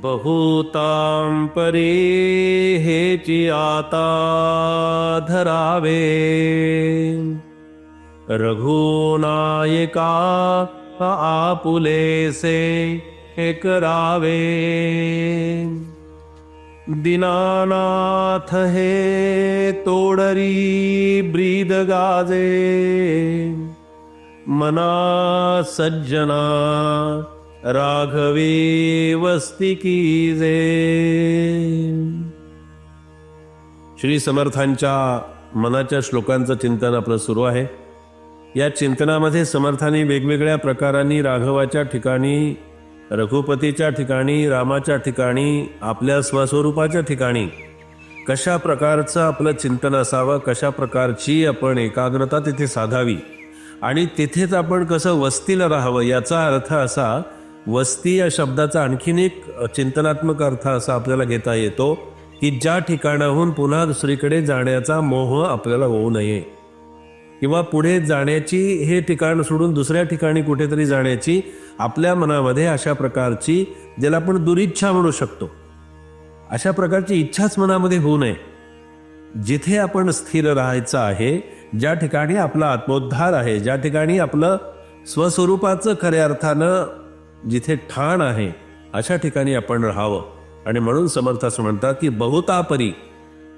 बहुतां परे हेची आता धरावे रघुनायका आपुलेसे हे करावे। दीनानाथ हे तोडरी ब्रीद गाजे। मना सज्जना राघवे वस्ती कीजे श्री समर्थांच्या मनाच्या श्लोकांचं चिंतन आपलं सुरू आहे. या चिंतनामध्ये समर्थांनी वेगवेगळ्या प्रकारांनी राघवाच्या ठिकाणी रघुपतीच्या ठिकाणी रामाच्या ठिकाणी आपल्या स्वस्वरूपाच्या ठिकाणी कशा प्रकारचं आपलं चिंतन असावं कशा प्रकारची आपण एकाग्रता तिथे साधावी आणि तिथेच आपण कसं वस्तीला राहावं याचा अर्थ असा वस्ती या शब्दाचा आणखीन एक चिंतनात्मक अर्थ असा आपल्याला घेता येतो की ज्या ठिकाणाहून पुन्हा दुसरीकडे जाण्याचा मोह आपल्याला होऊ नये किंवा पुढे जाण्याची हे ठिकाण सोडून दुसऱ्या ठिकाणी कुठेतरी जाण्याची आपल्या मनामध्ये अशा प्रकारची ज्याला आपण दुरिच्छा म्हणू शकतो अशा प्रकारची इच्छाच मनामध्ये होऊ नये. जिथे आपण स्थिर राहायचं आहे ज्या ठिकाणी आपला आत्मोद्धार आहे ज्या ठिकाणी आपलं स्वस्वरूपाचं खऱ्या अर्थानं जिथे ठाण आहे अशा ठिकाणी आपण राहावं. आणि म्हणून समर्थ असं म्हणतात की बहुतापरी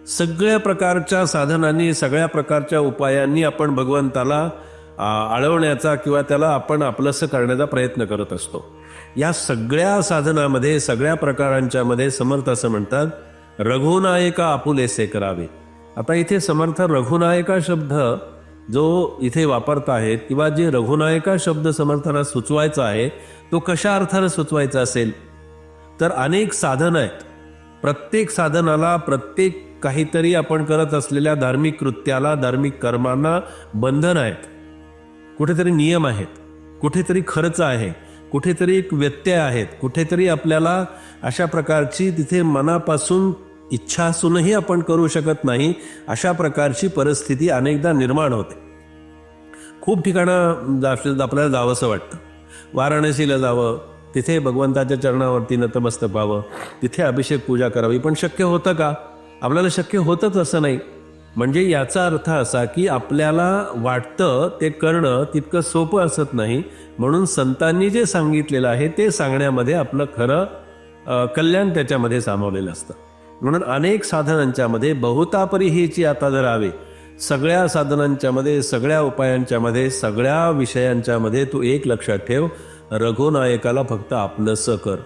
सगळ्या प्रकारच्या साधनांनी सगळ्या प्रकारच्या उपायांनी आपण भगवंताला आळवण्याचा किंवा त्याला आपण आपलंसं करण्याचा प्रयत्न करत असतो. या सगळ्या साधनामध्ये सगळ्या प्रकारांच्यामध्ये समर्थ असं म्हणतात रघुनायका आपुलेसे करावे. आता इथे समर्थ रघुनायका शब्द जो इथे वापरत आहेत किंवा जे रघुनायका शब्द समर्थांना सुचवायचा आहे तो कशा अर्थानं सुचवायचा असेल? तर अनेक साधनं आहेत. प्रत्येक साधनाला प्रत्येक काहीतरी आपण करत असलेल्या धार्मिक कृत्याला धार्मिक कर्मांना बंधन आहेत. कुठेतरी नियम आहेत. कुठेतरी खर्च आहे. कुठेतरी एक व्यत्यय आहेत. कुठेतरी आपल्याला अशा प्रकारची तिथे मनापासून इच्छा असूनही आपण करू शकत नाही अशा प्रकारची परिस्थिती अनेकदा निर्माण होते. खूप ठिकाणं जा आपल्याला जावंसं वाटतं. वाराणसीला जावं तिथे भगवंताच्या चरणावरती नतमस्तक व्हावं तिथे अभिषेक पूजा करावी. पण शक्य होतं का? आपल्याला शक्य होतंच असं नाही. म्हणजे याचा अर्थ असा की आपल्याला वाटतं ते करणं तितकं सोपं असत नाही. म्हणून संतांनी जे सांगितलेलं आहे ते सांगण्यामध्ये आपलं खरं कल्याण त्याच्यामध्ये सामावलेलं असतं. म्हणून अनेक साधनांच्यामध्ये बहुतापरी हीची आता धरावे सगळ्या साधनांच्यामध्ये सगळ्या उपायांच्यामध्ये सगळ्या विषयांच्यामध्ये तू एक लक्षात ठेव रघुनायकाला फक्त आपलंसं कर.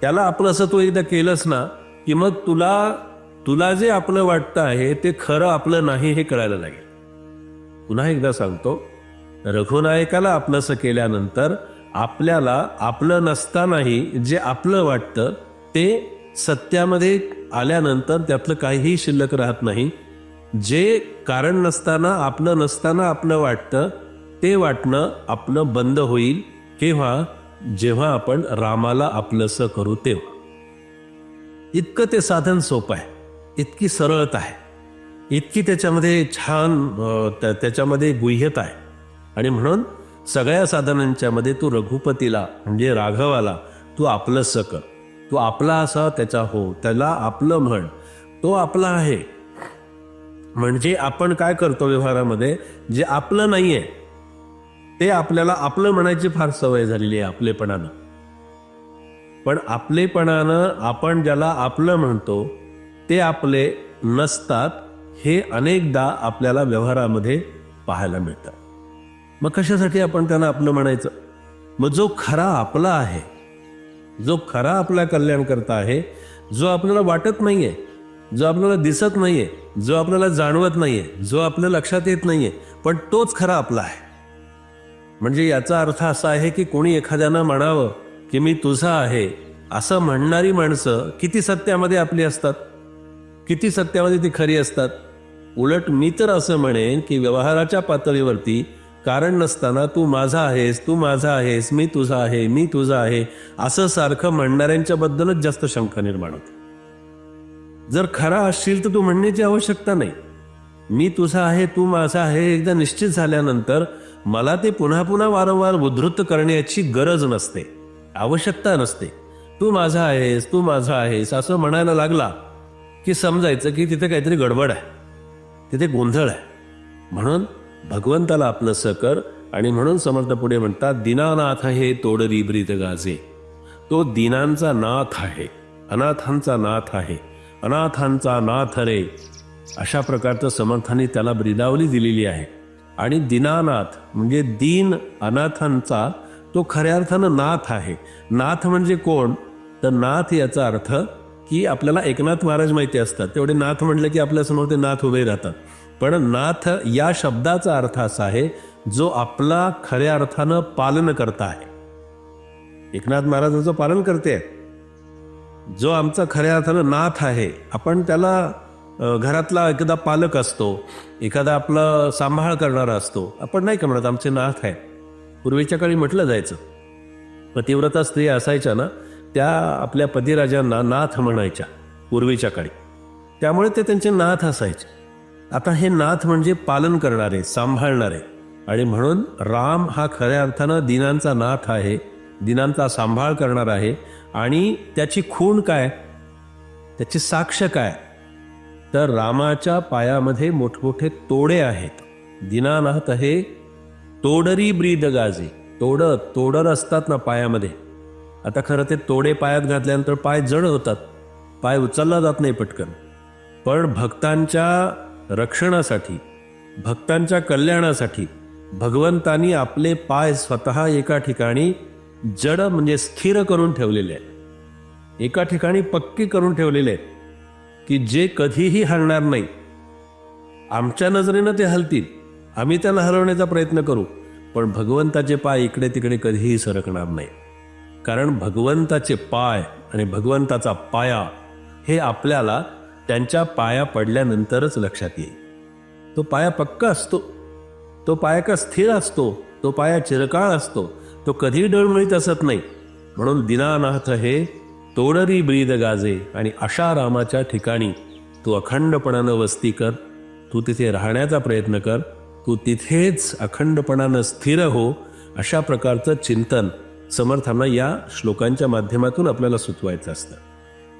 त्याला आपलंसं तू एकदा केलंस ना की मग तुला तुला जे आपलं वाटतं आहे ते खरं आपलं नाही हे कळायला लागेल. पुन्हा एकदा सांगतो रघुनायकाला आपलंसं केल्यानंतर आपल्याला आपलं नसतानाही जे आपलं वाटतं ते सत्यामध्ये आल्यानंतर त्यातलं काहीही शिल्लक राहत नाही जे कारण नसताना आपलं नसताना आपलं वाटतं ते वाटणं आपलं बंद होईल केव्हा? जेव्हा आपण रामाला आपलंसं करू तेव्हा. इतकं ते साधन सोपं आहे. इतकी सरळता आहे. इतकी त्याच्यामध्ये छान त्याच्यामध्ये गुह्यता आहे. आणि म्हणून सगळ्या साधनांच्या मध्ये तू रघुपतीला म्हणजे राघवाला तू आपलंसं कर. तू आपला असा त्याचा हो त्याला आपलं म्हण. तो आपला आहे. म्हणजे आपण काय करतो व्यवहारामध्ये जे आपलं नाहीये ते आपल्याला आपलं म्हणायची फार सवय झालेली आहे आपलेपणानं. पण आपलेपणानं आपण ज्याला आपलं म्हणतो ते आपले नसतात हे अनेकदा आपल्याला व्यवहारामध्ये पाहायला मिळतं. मग कशासाठी आपण त्यांना आपलं म्हणायचं? मग जो खरा आपला आहे जो खरा आपल्या कल्याण करता आहे जो आपल्याला वाटत नाही आहे जो आपल्याला दिसत नाहीये जो आपल्याला जाणवत नाहीये जो आपल्या लक्षात येत नाहीये पण तोच खरा आपला आहे. म्हणजे याचा अर्थ असा आहे की कोणी एखाद्यानं म्हणावं की मी तुझा आहे असं म्हणणारी माणसं किती सत्यामध्ये आपली असतात? किती सत्यामध्ये ती खरी असतात? उलट मी तर असं म्हणेन की व्यवहाराच्या पातळीवरती कारण नसताना तू माझा आहेस तू माझा आहेस मी तुझा आहे मी तुझा आहे असं सारखं म्हणणाऱ्यांच्या बद्दलच जास्त शंका निर्माण होते. जर खरा असशील तर तू म्हणण्याची आवश्यकता नाही. मी तुझा आहे तू माझा आहे एकदा निश्चित झाल्यानंतर मला ते पुन्हा पुन्हा वारंवार उद्धृत करण्याची गरज नसते. आवश्यकता नसते. तू माझा आहेस तू माझा आहेस असं म्हणायला लागला की समजायचं की तिथे काहीतरी गडबड आहे. तिथे गोंधळ आहे. म्हणून भगवंताला आपलं सकर आणि म्हणून समर्थ पुढे म्हणतात दिनानाथ हे तोडरी ब्रीत गाजे. तो दिनांचा नाथ आहे अनाथांचा नाथ आहे. अनाथांचा नाथ रे अशा प्रकारचं समर्थांनी त्याला ब्रिदावली दिलेली आहे. आणि दिनानाथ म्हणजे दीन अनाथांचा तो खऱ्या अर्थानं नाथ आहे. नाथ म्हणजे कोण? तर नाथ याचा अर्थ की आपल्याला एकनाथ महाराज माहिती असतात. तेवढे नाथ म्हटलं की आपल्यासमोर ते नाथ उभे राहतात. पण नाथ या शब्दाचा अर्थ असा आहे जो आपला खऱ्या अर्थानं पालन करता आहे. एकनाथ महाराजांचं पालन करते. जो आमचा खऱ्या अर्थानं नाथ आहे आपण त्याला घरातला एखादा पालक असतो एखादा आपला सांभाळ करणारा असतो आपण नाही का म्हणत आमचे नाथ आहे. पूर्वीच्या काळी म्हटलं जायचं. पतिव्रता स्त्री असायच्या ना त्या आपल्या पतिराजांना नाथ म्हणायच्या पूर्वीच्या काळी. त्यामुळे ते त्यांचे नाथ असायचे. आता हे नाथ म्हणजे पालन करणारे सांभाळणारे. आणि म्हणून राम हा खऱ्या अर्थानं दिनांचा नाथ आहे दिनांचा सांभाळ करणार आहे आणि त्याची खूण काय? त्याची साक्ष काय? तर रामाच्या पायामध्ये मोठमोठे तोडे आहेत. दिनानाथ हे तोडरी ब्रीद गाजे. तोड तोडर असतात ना पायामध्ये. आता खरं ते तोडे पायात घातल्यानंतर पाय जड होतात. पाय उचलला जात नाही पटकन. पण भक्तांच्या रक्षणासाठी भक्तांच्या कल्याणासाठी भगवंतानी आपले पाय स्वतः एका ठिकाणी जड म्हणजे स्थिर करून ठेवलेले आहेत. एका ठिकाणी पक्की करून ठेवलेले आहेत की जे कधीही हलणार नाही. आमच्या नजरेनं ते हलतील. आम्ही त्यांना हलवण्याचा प्रयत्न करू पण भगवंताचे पाय इकडे तिकडे कधीही सरकणार नाही. कारण भगवंताचे पाय आणि भगवंताचा पाया हे आपल्याला त्यांच्या पाया पडल्यानंतरच लक्षात येईल. तो पाया पक्का असतो. तो पाया का स्थिर असतो? तो पाया चिरकाळ असतो. तो कधी डळमळीत असत नाही. म्हणून दिनानाथ हे तोडरी ब्रीद गाजे आणि अशा रामाच्या ठिकाणी तू अखंडपणानं वस्ती कर. तू तिथे राहण्याचा प्रयत्न कर. तू तिथेच अखंडपणानं स्थिर हो अशा प्रकारचं चिंतन समर्थांना या श्लोकांच्या माध्यमातून आपल्याला सुचवायचं असतं.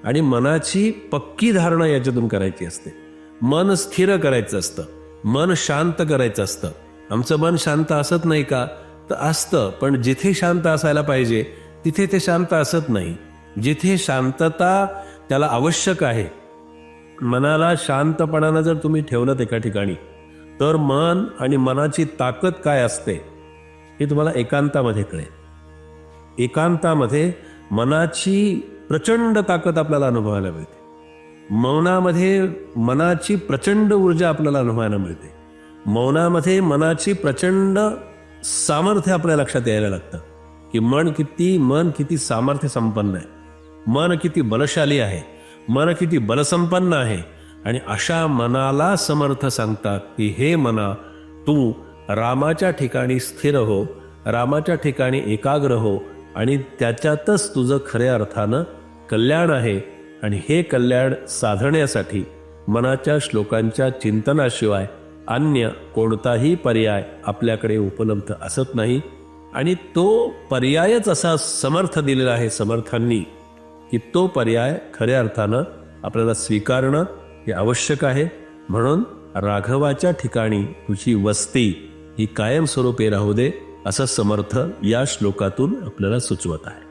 आणि मनाची पक्की धारणा याच्यातून करायची असते. मन स्थिर करायचं असतं. मन शांत करायचं असतं. आमचं मन शांत असत नाही का? तर असतं पण जिथे शांत असायला पाहिजे तिथे ते शांत असत नाही. जिथे शांतता त्याला आवश्यक आहे. मनाला शांतपणानं जर तुम्ही ठेवलं एका ठिकाणी तर मन आणि मनाची ताकद काय असते हे तुम्हाला एकांतामध्ये कळेल. एकांतामध्ये मनाची प्रचंड ताकद आपल्याला अनुभवायला मिळते. मौनामध्ये मनाची प्रचंड ऊर्जा आपल्याला अनुभवायला मिळते. मौनामध्ये मनाची प्रचंड सामर्थ्य आपल्या लक्षात यायला लागतं. की मन किती मन किती सामर्थ्य संपन्न आहे. मन किती बलशाली आहे. मन किती बलसंपन्न आहे. आणि अशा मनाला समर्थ सांगतात की हे मना तू रामाच्या ठिकाणी स्थिर हो रामाच्या ठिकाणी एकाग्र हो आणि त्याच्यातच तुझं खऱ्या अर्थानं कल्याण आहे. आणि हे कल्याण साधण्यासाठी मनाच्या श्लोकांच्या चिंतनाशिवाय अन्य कोणताही पर्याय आपल्याकडे उपलब्ध असत नाही आणि तो पर्यायच असा समर्थ दिलेला आहे समर्थांनी की तो पर्याय खऱ्या अर्थानं आपल्याला स्वीकारणं हे आवश्यक आहे. म्हणून राघवाच्या ठिकाणी तुझी वस्ती ही कायमस्वरूपी राहू दे असं समर्थ या श्लोकातून आपल्याला सुचवत आहे.